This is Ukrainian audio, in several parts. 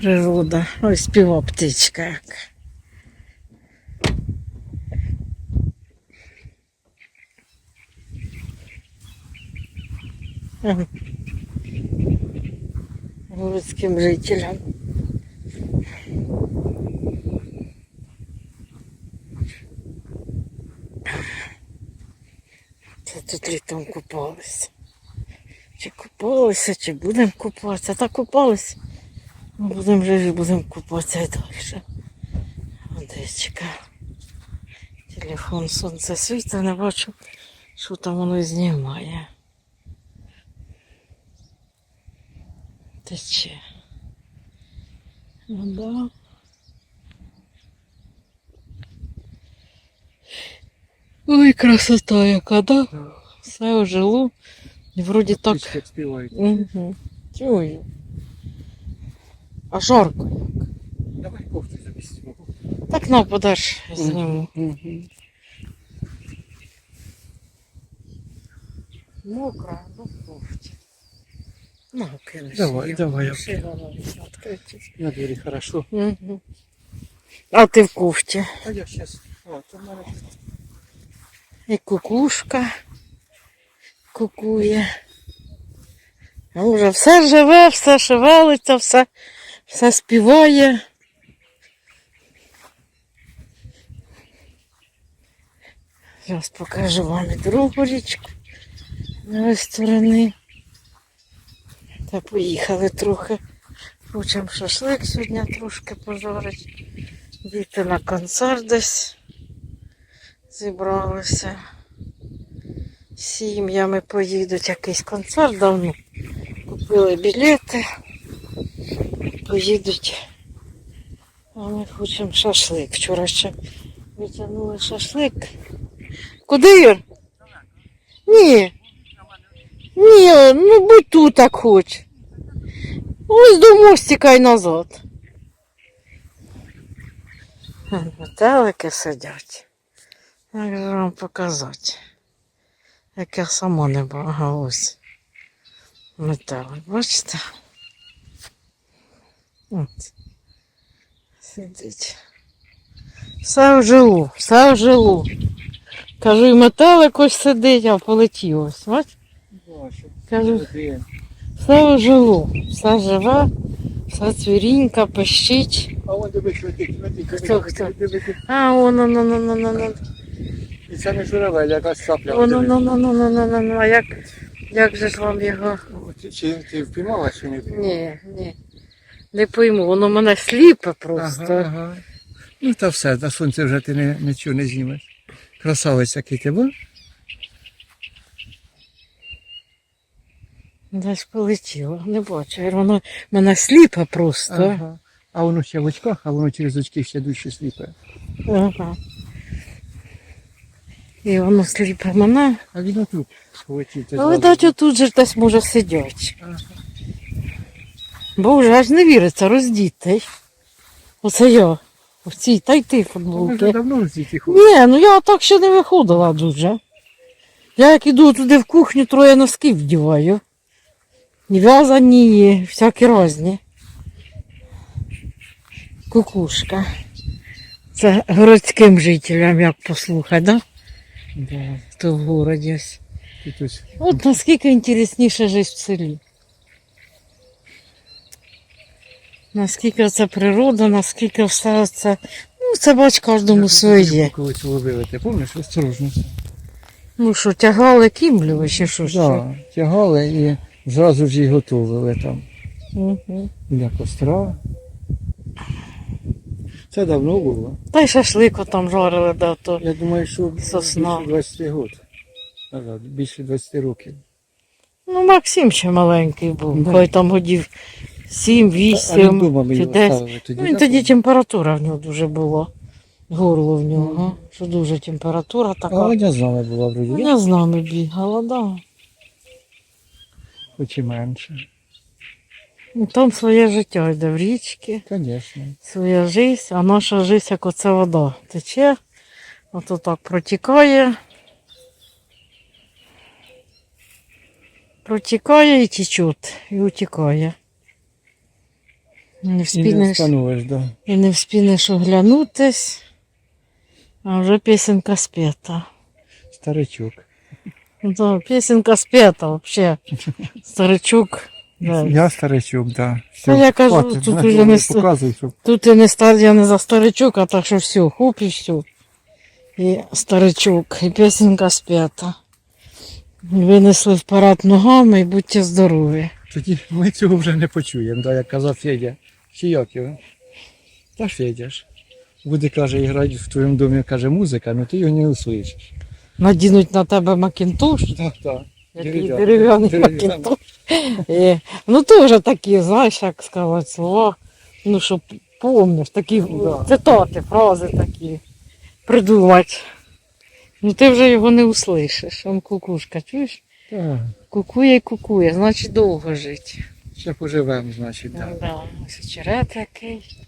Природа. Ой, співа птичка як. Городським жителям. Це тут літом купалися. Чи купалися, чи будемо купатися. Та купалися. Будемо живі, будемо купатися і далі. Водичка. Телефон сонце світить, не бачу, що там воно знімає. Тече. Вода. Ой, красота яка, да? Все ожило. І вроді так. Птички співають. Угу. Чую. А жарко як. Давай кофту завісимо. Так на подаш зніму. Мокра, ну кофті. Ну, кинеш. Давай, давай, я-. На двері хорошо. Мгм. А ти в кофті. А я зараз. І кукушка кукує. А вже все живе, все шевелиться, все, все співає. Зараз покажу вам і другу річку з сторони. Та поїхали трохи. Хочемо шашлик сьогодні трошки пожарити. Діти на концерт десь зібралися. Сім'ями поїдуть якийсь концерт давно. Купили білети. Поїдуть. А ми хочемо шашлик. Вчора ще витягнули шашлик. Куди Юр? Ні. Ні, ну будь тут так хоч. Ось до мостика й назад. Метелики сидять. Як же вам показати? Як я сама не бачу. Ага, ось. Метелик, бачите? От. Сидить. Все вжило, все вжило. Кажу, і метелик ось сидить, а полетів ось. Бач? Кажу, все ожило, все живе, все цвірінька, пищить. А вон дивись, летить, летить. Хто, хто? летить. А, воно, ну, ну, ну, ну, ну. І це не журавель, якась ну, ну, ну, ну, ну, а як, як же ж вам його? Чи ти впіймала, чи не впіймала? Ні, ні. Не пойму, воно мене сліпе просто. Ага, ага. Ну та все, на сонце вже ти не, нічого не знімеш. Красавець який ти був? Десь полетіло, не бачу. Воно мене сліпе просто. Ага. А воно ще в очках, а воно через очки ще дужче сліпе. Ага. І воно сліпе мене. А він отут полетів. Але дать отут же десь може сидять. Ага. Боже, аж не віриться, роздітий. Оце я. В цій, та й ти Ми вже давно звідти ходимо. Ні, ну я так ще не виходила дуже. Я як іду туди в кухню, троє носків вдіваю. І в'язані, всякі різні. Кукушка. Це городським жителям, як послухати, да? Да. То в городі ось. Тут ось От наскільки інтересніше жити в селі. Наскільки це природа, наскільки все це. Ну, це бач кожному своє. Колись ловили, ти пам'ятаєш, осторожно. Ну що, тягали кімлю, чи що? Да, тягали і зразу ж їх готували там Угу. для костра. Це давно було. Та й шашлику там жарили, да, то. Я думаю, що Сосна. більше 20 років. Назад, більше 20 років. Ну, Максим ще маленький був, Да. хай там годів 7, А він 8 чи 10. тоді. Ну, і тоді температура в нього дуже була. Горло в нього. Що дуже температура така. А. Аня з нами була вроді? Я з нами бігала, да. хоч і менше. Ну, там своє життя йде в річці, Звісно. своя життя, а наша життя, як оце вода тече, ото так протікає. Протікає і тече, і утікає. Не І не вспінеш, да. і не вспінеш оглянутись, а вже пісенька спета. Старичок. Ну, то пісенька спета вообще. Старичок. Да. Я старичок, да. Та я кажу, тут уже не показуй, щоб Тут і не стар, я не за старичок, а так що все, хуп і все. І старичок, і пісенька спета. Винесли в парад ногами і будьте здорові. тоді ми цього вже не почуємо, да, як казав Федя. Чи як його? Та ж Федя. Буде, каже, грати в твоєму домі, каже, музика, але ти його не услышиш. Надінуть на тебе макінтош, Так, так. який Дерев'яний. макінтош. І, ну теж такі, знаєш, як сказати, слова. Ну, щоб помниш, такі Да. цитати, фрази такі придумати. Ну ти вже його не услышиш. Он кукушка, чуєш? Так. Кукує і кукує, значить довго жить. Ще поживемо, значить, Ну, так. да. Ось черет який.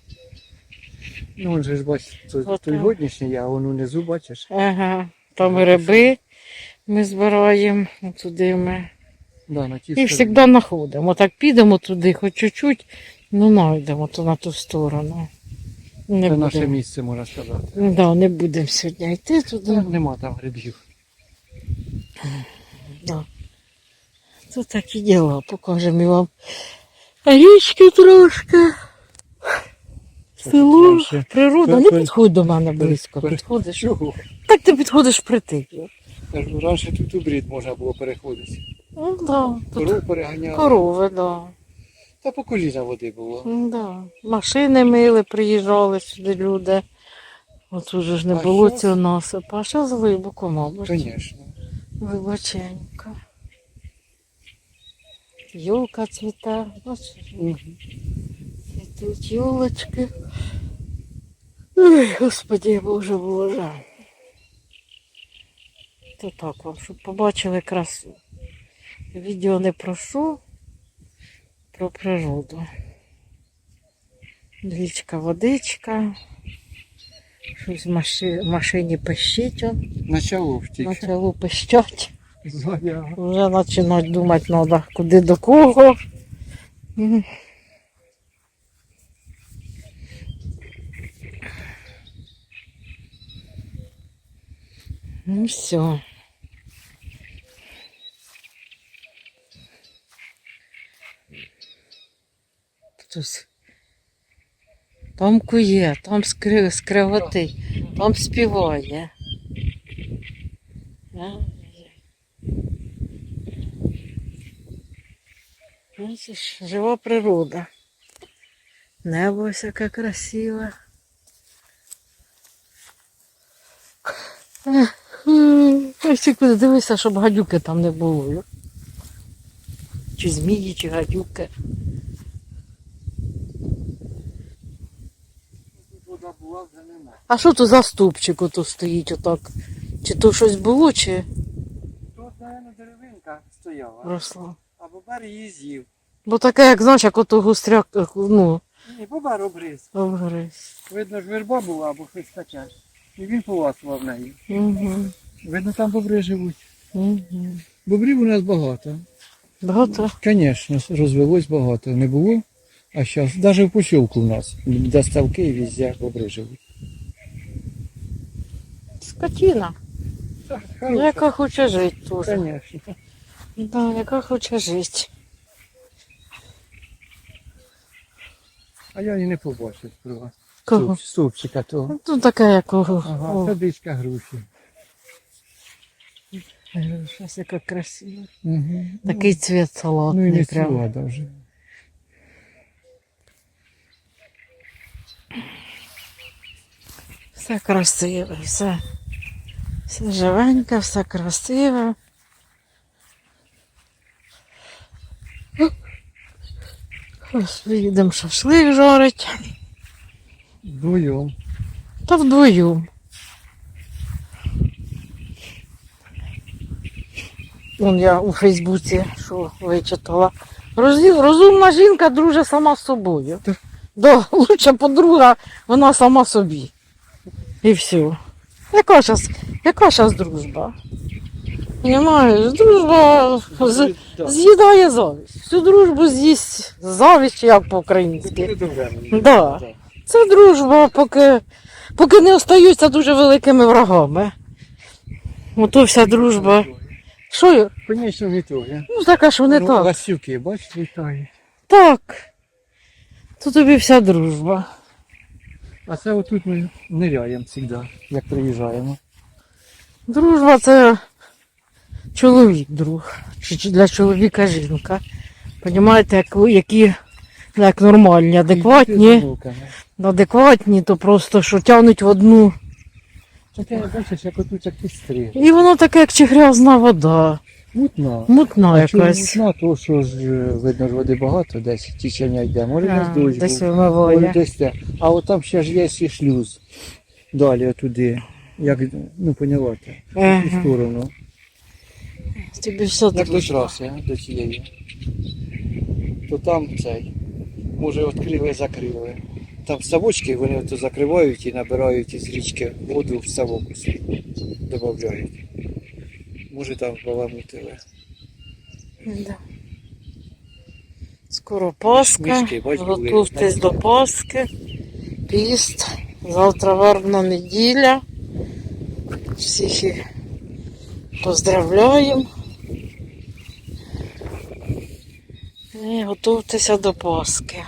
Ну, он же ж бачиш, той, той годнішній, а вон унизу бачиш. Ага. Там гриби ми збираємо, туди ми. Да, на ті І завжди знаходимо. Так підемо туди, хоч чуть-чуть, ну знайдемо то на ту сторону. Не Це наше місце, можна сказати. Да, не будемо сьогодні йти туди. Нема там грибів. Да. Тут такі діла, покажемо вам. Річки трошки. Село, природа. Не підходь до мене близько. Підходиш. Так ти підходиш притик. Раніше тут у брід можна було переходити. Ну, да. Коров переганяли. корови, да. Та по коліна води було. Ну, Да. Машини мили, приїжджали сюди люди. От уже ж не А було цього насипу. А зараз глибоко, мабуть. Звісно. Глибоченько. Йолка цвіте. Бачиш? Цвітуть йолочки. Ой, Господи, Боже, Боже. То так вам, щоб побачили красу. Відео не про що, про природу. Річка, водичка. Щось в машині пищить. Начало втік. Почало пищать. Зоя. Вже починають думати треба, куди до кого. Ну все. Хтось там кує, там скри, скриготить, там співає. А? Бачиш, жива природа. Небо ось яке красиве. Ось куди дивися, щоб гадюки там не було. Чи змії, чи гадюки. А що то за ступчик ото стоїть отак? Чи то щось було, чи Тут, мабуть, деревинка стояла. росло? Бобер її з'їв. Бо таке, як знаєш, як ото густряк, як, ну, Ні, бобер обриз. обгриз. Видно ж верба була або щось таке. І він поласував неї. Угу. Видно, там бобри живуть. Угу. Бобрів у нас багато. Багато. Звісно, розвелось багато. Не було. А зараз, навіть в посілку у нас, де ставки і везде бобри живуть. Скотина. Ну, яка хоче жити теж. Звісно. Да, яка хоче жити. А я і не побачив про Кого? стовп- стовпчика того. Ну, таке, якого. Ага, О, садичка груші. Щось яка красива. Угу. Такий цвіт Ну і не прям. ціла даже. Все красиве, все. Все живеньке, все красиве. Ось їдемо шашлик жарить. Вдвоєм. Та вдвоєм. Вон я у Фейсбуці, що вичитала. Розумна жінка друже сама з собою. Да, лучша подруга, вона сама собі. І все. Яка зараз яка дружба? Понимаєш, дружба з- з'їдає завість. Всю дружбу з'їсть завість, як по-українськи. Да. Це дружба, поки, поки не остаються дуже великими врагами. Ото вся дружба. Що? я? Конечно, не то. Ну така що не ну, так. Ластівки, бачиш, літають. Так. То тобі вся дружба. А це отут ми ниряємо завжди, як приїжджаємо. Дружба це чоловік друг. Чи для чоловіка жінка. Понімаєте, як, які як нормальні, адекватні, адекватні, то просто що тягнуть в одну. Бачиш, як отут як сестри. І воно таке, як чи грязна вода. Мутна. Мутна якась. мутна, то що ж е, видно ж води багато, десь тічення йде. Може А, десь дощ Десь був. Може вимиває. десь те. А от там ще ж є і шлюз. Далі отуди. Як, ну поняла ти. В ту Ага. сторону. Тобі все до дружба. траси, до цієї. То там цей. Може відкрили, закрили. Там ставочки, вони ото закривають і набирають із річки воду в ставок. Додають. Може там баламутили. Да. Скоро Пасха. Готуйтесь до Пасхи. Піст. Завтра вербна неділя. Всіх поздравляємо. І готуйтеся до Пасхи.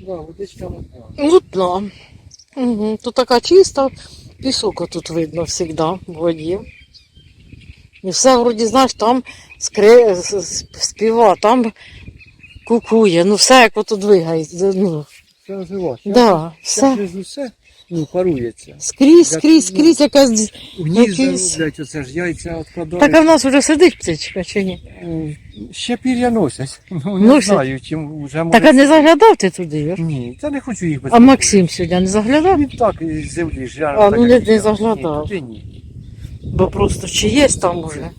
Да, водичка мутна. Мутно. Угу. Тут така чиста, пісок тут видно завжди в воді. І все вроді, знаєш, там скри... співа, там кукує, ну все як ото двигається. Ну, Все оживає. да, Все все. Ну, парується. Скрізь, Як, скрізь, ну, скрізь якась. У ніж Якийсь- оце ж яйця відкладають. Так а в нас вже сидить птичка чи ні? М, Ще пір'я носять. Ну, не Носять? знаю, чим вже Так а не заглядав ти туди? Юр? Ні, та не хочу їх А безпокоїти. Максим сьогодні не заглядав? Він так із землі ж. А, ну, не- не заглядав. Ні, туди ні. Бо просто чи є там уже?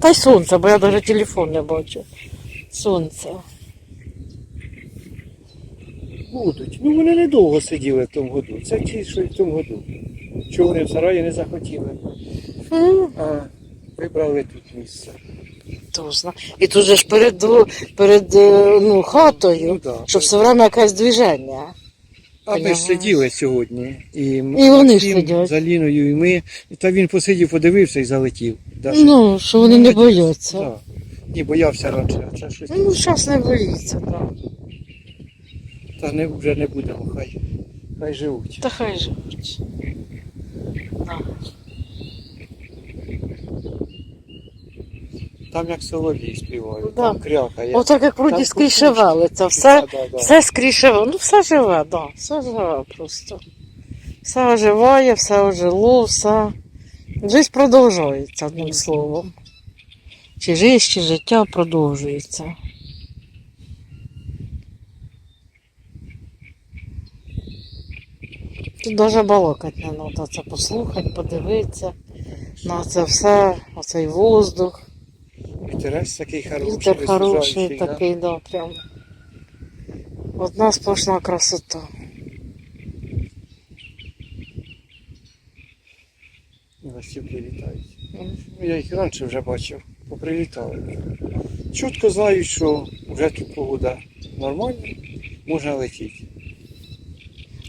Та й сонце, бо я навіть телефон не бачу. Сонце. Будуть. Ну вони недовго сиділи в тому году. Це ті, що в тому году. Чого вони в сараї не захотіли. А вибрали тут місце. Точно. І тут же ж перед, перед е, ну, хатою, Ну, да. щоб все время якесь движення. А ми ж сиділи сьогодні. І, І вони ж Максим сидять. з Аліною, і ми. І Та він посидів, подивився і залетів. Даже. Ну, що вони не бояться. Так. Ні, боявся раніше, це щось. Ну, зараз не боїться, так. Та не, вже не будемо, хай. Хай живуть. Та хай живуть. Да. Там як соловій співають, Да. там крякає. Отак як вроді скрізь все, Да, да, да. все скрізь шевелиться. Ну, все живе, да, все живе просто. Все оживає, все ожило, все. Жизнь продовжується, одним словом. Чи жизнь, чи життя продовжується. Тут навіть балакати не треба, це послухати, подивитися на це все, оцей воздух. Вітерець такий хороший, Вітер хороший такий, да, прям. Одна сплошна красота. І ластівки літають. Ну, я їх раніше вже бачив, поприлітали. Чутко знають, що вже тут погода нормальна, можна летіти.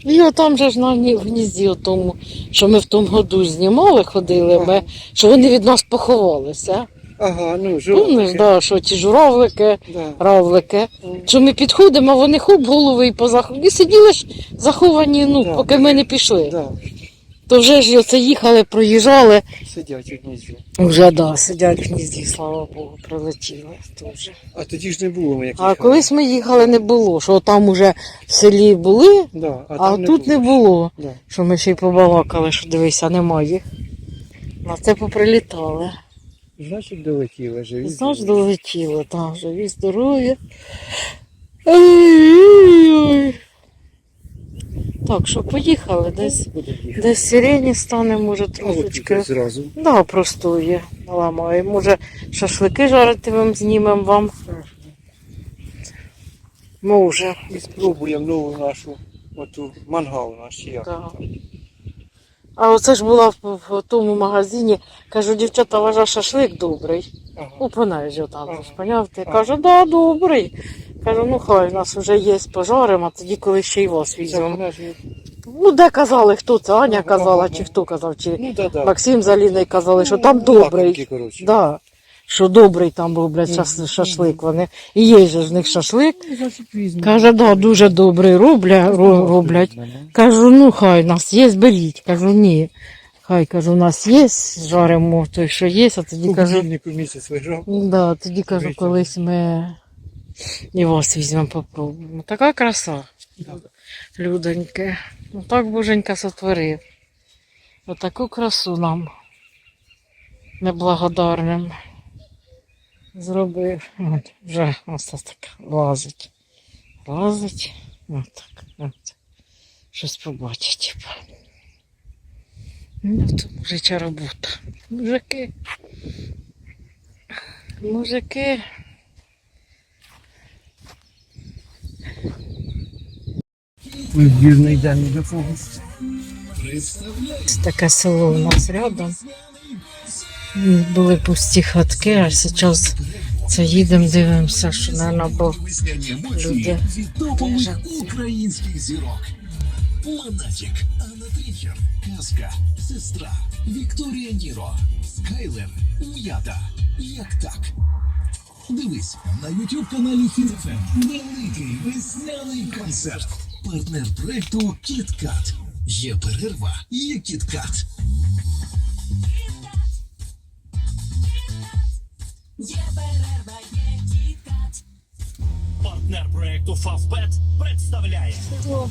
І отам же ж на гнізді, тому, що ми в тому году знімали, ходили, ми, що вони від нас поховалися. Ага, ну Помниш, да, що ті журавлики, Да. равлики. Що ми підходимо, а вони хоп голови і позах... І сиділи ж заховані, ну, Да. поки ми не пішли. Да. То вже ж оце їхали, проїжджали. Сидять у гнізді. Вже да, сидять в гнізді, слава Богу, прилетіли. Дуже. А тоді ж не було ми як А їхали. колись ми їхали, не було. Що там уже в селі були, Да, а, а, там тут не було. Да. Що ми ще й побалакали, що дивися, немає їх. На це поприлітали. Значить долетіли, живі. Здорові. долетіли, там, живі, здоров'я. Так, що поїхали, десь, десь сирені стане, може, трошечки. зразу. Да, простує, ламає. Може, шашлики жаритимем, знімемо вам. Може. І спробуємо нову нашу, оту мангал наш, як Да. А оце ж була в, в тому магазині. Кажу, дівчата, вважа шашлик добрий. Ага. У Понежі там, Ага. поняв? Ти Ага. каже, да, добрий. Кажу, ну хай, у нас вже є пожаримо, а тоді коли ще й вас візьмемо. Ну, де казали, хто це? Аня казала, чи хто казав, чи Ну, да, да. Максим з Аліною казали, що там Ну, добрий. лакомки. Да, що добрий там роблять шас- шашлик. Вони. І є же ж в них шашлик. Ну. Каже, да, дуже добрий робля, ро- роблять. Кажу, ну хай нас є, беріть. Кажу, ні. Хай кажу, у нас є, жаримо той, що є, а тоді кажу, да, тоді кажу, колись ми і вас візьмемо, попробуємо. Така краса, людоньке. Ну так боженька сотворив. Отаку красу нам неблагодарним зробив. От, вже ось це так лазить. Лазить. Отак. От. Щось побачить. Ну, то мужича робота. Мужики. Мужики. Ми в вірний день до когось. Це таке село у нас рядом. Були пусті хатки, а зараз це їдемо, дивимося, що не бо люди українських зірок. Монатік, Анна Трінчер, Казка, Сестра, Вікторія Ніро, Скайлер, М'ята. Як так? Дивись на YouTube каналі HitFM. Великий весняний концерт. Партнер проекту KitKat. Є перерва, є KitKat. Партнер проекту Фавбет представляє у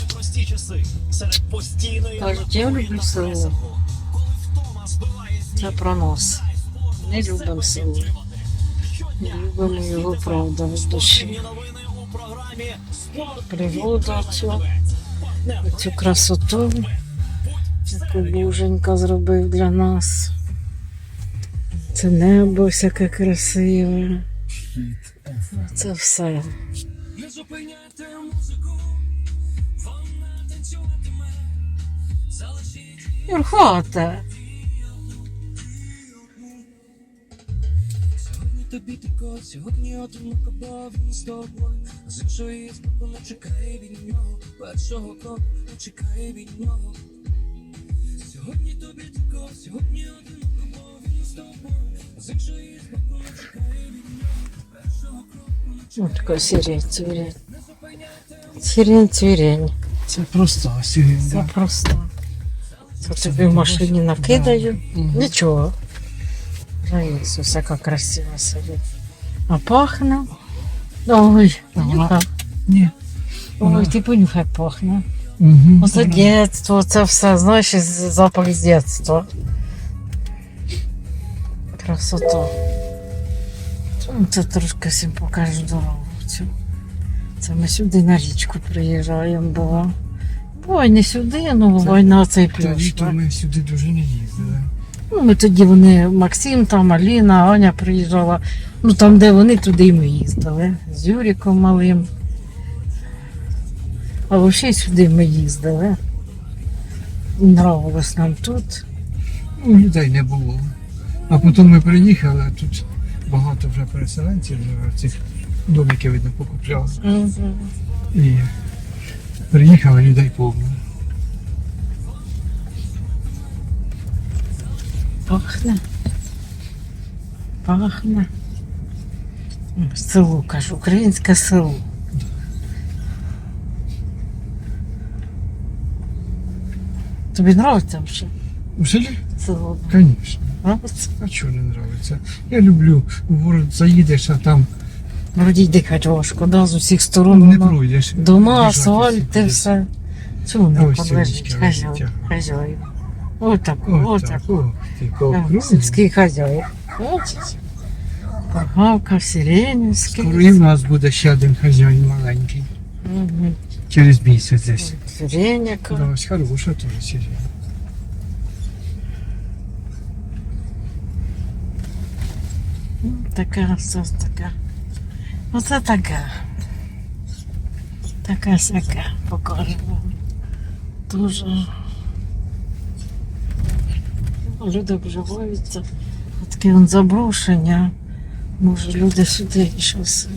непрості часи серед постійної люблю село. з Це про нас. Не любимо село. Любимо його правда в душі. Природу цю, цю красоту, яку боженька зробив для нас. Це небо всяке красиве. Це все. Не зупиняйте музику, вона танцюватиме, залишіть тобі тако, сьогодні одиноко, бо він з тобою. З іншої з боку не чекає від нього, першого кроку не чекає від нього. Сьогодні тобі тако, сьогодні одиноко, бо він з тобою. З іншої з боку не чекає від нього, першого кроку не Ось така сирень, цвірень. Сирень, цвірень. Це просто сьогодні. Це просто. Це тобі в машині накидаю. да. Нічого. Вже є всяка красива сидить. А пахне. Ой, понюхай. Ні. Ой, ти понюхай пахне. Угу. Оце дитинство, це все, знаєш, запах з дитинства. Красота. Це трошки всім покажу дорогу. Цю. Це ми сюди на річку приїжджаємо, бо. Ой, не сюди, ну бувай на цей плюс. ми сюди дуже не їздили. Ну, ми тоді вони, Максим, там, Аліна, Аня приїжджала. Ну там, де вони, туди і ми їздили. З Юріком малим. А взагалі сюди ми їздили. Нравилось нам тут. Ну, людей не було. А потім ми приїхали, а тут багато вже переселенців живе, цих домиків видно покупляли. І приїхали людей повно. Пахне. Пахне. Село, кажу, українське село. Тобі подобається вже У селі? село? Звісно. Нравиться? А чого не подобається? Я люблю, в город заїдеш, а там Вроді дихати важко, да, з усіх сторон. не воно. пройдеш. Дома, Біжать асфальт, і все. Чому не Ось. Отак, Ось отак. так, о, ти по Так, кругу. Сільський хазяїн. Бачиш? Погавка, сиренівський. Скоро і в нас буде ще один хазяїн маленький. Угу. Через місяць десь. Сиреняка. Да, ось хороша теж сирена. Така, це така. Оце така. Така сяка покажу вам. Дуже Люди обживаються. Таке заброшення. Може, люди сюди щось